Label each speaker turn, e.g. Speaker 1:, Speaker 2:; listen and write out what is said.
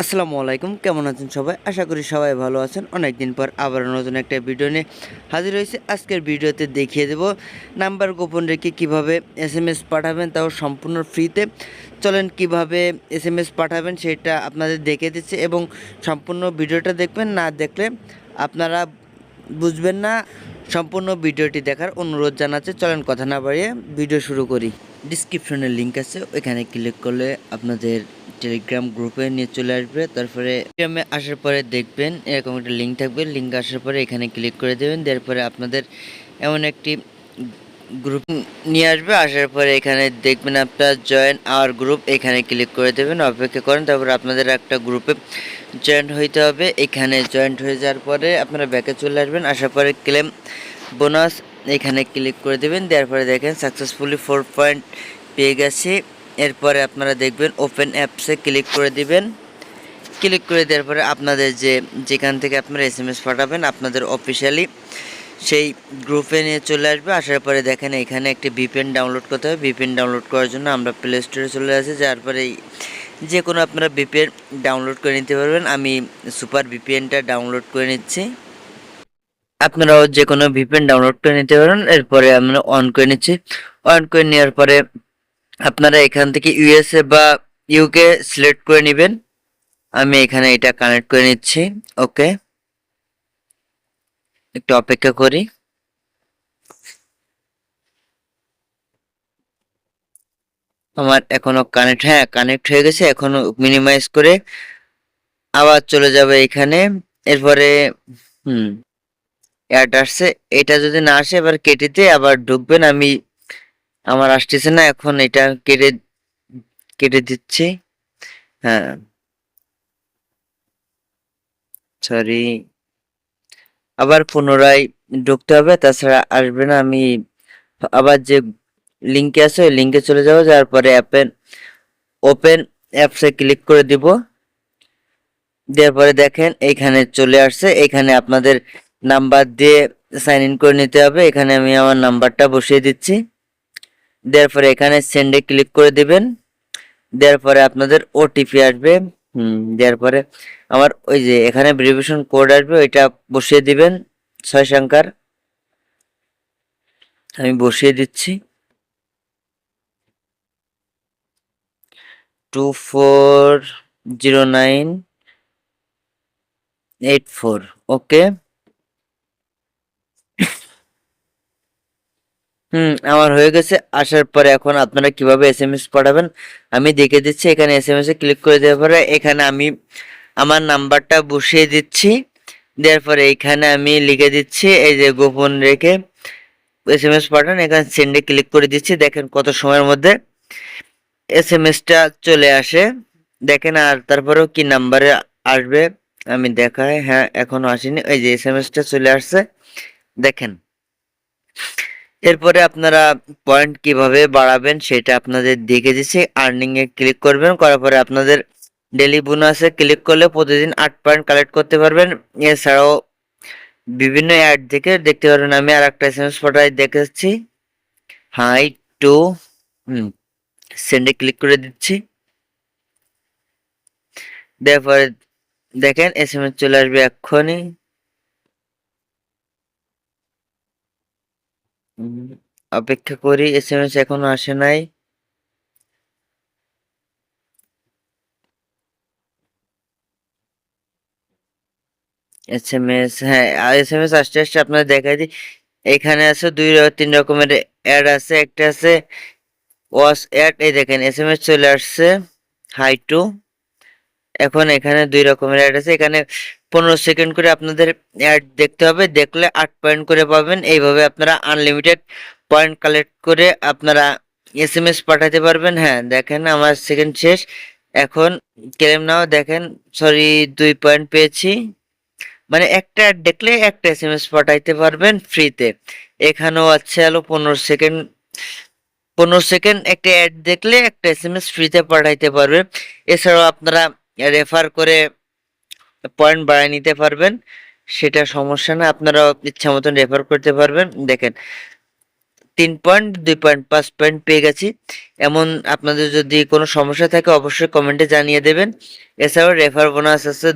Speaker 1: আসসালামু আলাইকুম, কেমন আছেন সবাই? আশা করি সবাই ভালো আছেন। অনেক দিন পর আবার নতুন একটা ভিডিও নিয়ে হাজির হয়েছে। আজকের ভিডিওতে দেখিয়ে দেব নাম্বার গোপন রেখে কীভাবে এস এম এস পাঠাবেন, তাও সম্পূর্ণ ফ্রিতে। চলেন কীভাবে এস এম পাঠাবেন সেটা আপনাদের দেখে দিচ্ছে এবং সম্পূর্ণ ভিডিওটা দেখবেন, না দেখলে আপনারা বুঝবেন না। সম্পূর্ণ ভিডিওটি দেখার অনুরোধ জানাচ্ছে। চলেন কথা না বাড়িয়ে ভিডিও শুরু করি। ডিসক্রিপশনে লিঙ্ক আছে, ওইখানে ক্লিক করলে আপনাদের টেলিগ্রাম গ্রুপে নিয়ে চলে আসবে। তারপরে টেলিগ্রামে আসার পরে দেখবেন, এরকম একটা লিঙ্ক থাকবে। লিঙ্ক আসার পরে এখানে ক্লিক করে দেবেন। তারপরে আপনাদের এমন একটি গ্রুপ নিয়ে আসবে। আসার পরে এখানে দেখবেন আপনার জয়েন আওয়ার গ্রুপ এখানে ক্লিক করে দেবেন, অপেক্ষা করেন। তারপরে আপনাদের একটা গ্রুপে জয়েন্ট হইতে হবে। এখানে জয়েন্ট হয়ে যাওয়ার পরে আপনারা ব্যাকে চলে আসবেন। আসার পরে ক্লেম বোনাস এখানে ক্লিক করে দেবেন। দেওয়ার পরে দেখেন সাকসেসফুলি ফোর পয়েন্ট পেয়ে গেছে। এরপরে আপনারা দেখবেন ওপেন অ্যাপসে ক্লিক করে দিবেন। ক্লিক করে দেওয়ার পরে আপনাদের যে, যেখান থেকে আপনারা এস এম এস পাঠাবেন, আপনাদের অফিসিয়ালি সেই গ্রুপে নিয়ে চলে আসবে। আসার পরে দেখেন এখানে একটি ভিপিএন ডাউনলোড করতে হবে। ভিপিএন ডাউনলোড করার জন্য আমরা প্লে স্টোরে চলে আসি। যার পরে যে কোনো আপনারা ভিপিএন ডাউনলোড করে নিতে পারবেন। আমি সুপার ভিপিএনটা ডাউনলোড করে নিচ্ছি। আপনারাও যে কোনো ভিপিএন ডাউনলোড করে নিতে পারেন। এরপরে আমরা অন করে নিচ্ছি। অন করে নেওয়ার পরে আপনারা এখান থেকে ইউএসএ বা ইউকে সিলেক্ট করে নেবেন। আমি এখানে এটা কানেক্ট করে নিচ্ছি ওকে একটু অপেক্ষা করি। আমার এখনও কানেক্ট হ্যাঁ কানেক্ট হয়ে গেছে, এখনও মিনিমাইজ করে আবার চলে যাবে এখানে। এরপরে, হুম অ্যাড আসছে এটা যদি না আসে, এবার কেটেতে আবার ঢুকবেন। আমি আমার আসতেছে না, এখন এটা কেটে কেটে দিচ্ছি। হ্যাঁ। সরি আবার পুনরায় ঢুকতে হবে, তাছাড়া আসবে না, আমি আবার যে লিঙ্কে আছে, ওই লিঙ্কে চলে যাব, যাওয়ার পরে অ্যাপেন ওপেন অ্যাপসে ক্লিক করে দিব। দেওয়ার পরে দেখেন এইখানে চলে আসছে, এখানে আপনাদের নাম্বার দিয়ে সাইন ইন করে নিতে হবে, এখানে আমি আমার নাম্বারটা বসিয়ে দিচ্ছি। দেওয়ার পরে এখানে সেন্ডে ক্লিক করে দিবেন। দেওয়ার পরে আপনাদের ওটিপি আসবে। হুম দেওয়ার পরে আমার ওই যে এখানে ভেরিফিকেশন কোড আসবে, ওইটা বসিয়ে দিবেন, ছয় সংখ্যার। আমি বসিয়ে দিচ্ছি। Two four zero nine eight four okay hmm, আমার হয়ে গেছে। আসার পরে এখন আপনারা কীভাবে এস এম এস পাঠাবেন আমি দেখে দিচ্ছি। এখানে এস এম এস এ ক্লিক করে দেওয়ার পরে এখানে আমি আমার নাম্বারটা বসিয়ে দিচ্ছি। দেওয়ার পরে এখানে আমি লিখে দিচ্ছি, এই যে গোপন রেখে এস এম এস পাঠান। এখানে সেন্ডে ক্লিক করে দিচ্ছি। দেখেন কত সময়ের মধ্যে এস এম এসটা চলে আসে। দেখেন আর তারপরেও কি নাম্বারে আসবে, আমি দেখাই। হ্যাঁ এখনও আসেনি। এই যে এস এম এসটা চলে আসছে। দেখেন। এরপরে আপনারা পয়েন্ট কীভাবে বাড়াবেন সেটা আপনাদের দেখে দিচ্ছি। আর্নিং এ ক্লিক করবেন, করার পরে আপনাদের ডেলি বোনাসে ক্লিক করলে প্রতিদিন আট পয়েন্ট কালেক্ট করতে পারবেন। এছাড়াও বিভিন্ন অ্যাড দেখে দেখতে পারবেন, আমি আর একটা এস এম এস পাঠাই দেখেছি হাই টু সেন্ডে ক্লিক করে দিচ্ছি। দেখেন এস এম এস চলে আসবে এক্ষুনি। অপেক্ষা করি এস এম এস এখনও আসে নাই। এস এম এস হ্যাঁ এস এম এস আসতে আসতে আপনার দেখাই দিই। এখানে আছে দুই তিন রকমের অ্যাড আছে, একটা আছে ওয়াস অ্যাড এই দেখেন এস এম এস চলে আসছে হাই টু এখন এখানে দুই রকমের অ্যাড আছে, এখানে পনেরো সেকেন্ড করে আপনাদের অ্যাড দেখতে হবে। দেখলে আট পয়েন্ট করে পাবেন। এইভাবে আপনারা আনলিমিটেড পয়েন্ট কালেক্ট করে আপনারা এস এম এস পাঠাতে পারবেন। হ্যাঁ দেখেন আমার সেকেন্ড শেষ। এখন ক্লেম নাও। দেখেন সরি দুই পয়েন্ট পেয়েছি। মানে একটা অ্যাড দেখলে একটা এস এম এস পাঠাইতে পারবেন ফ্রিতে এখানেও আছে হলো পনেরো সেকেন্ড। পনেরো সেকেন্ড একটা অ্যাড দেখলে একটা এস এম এস ফ্রিতে পাঠাইতে পারবে এছাড়াও আপনারা রেফার করে পয়েন্ট বাড়ায় নিতে পারবেন, সেটা সমস্যা না আপনারা ইচ্ছা মতন রেফার করতে পারবেন। দেখেন, তিন পয়েন্ট দুই পয়েন্ট পাঁচ পয়েন্ট পেয়ে গেছি। এমন আপনাদের যদি কোনো সমস্যা থাকে, অবশ্যই কমেন্টে জানিয়ে দেবেন। এছাড়াও রেফার বোনাস আছে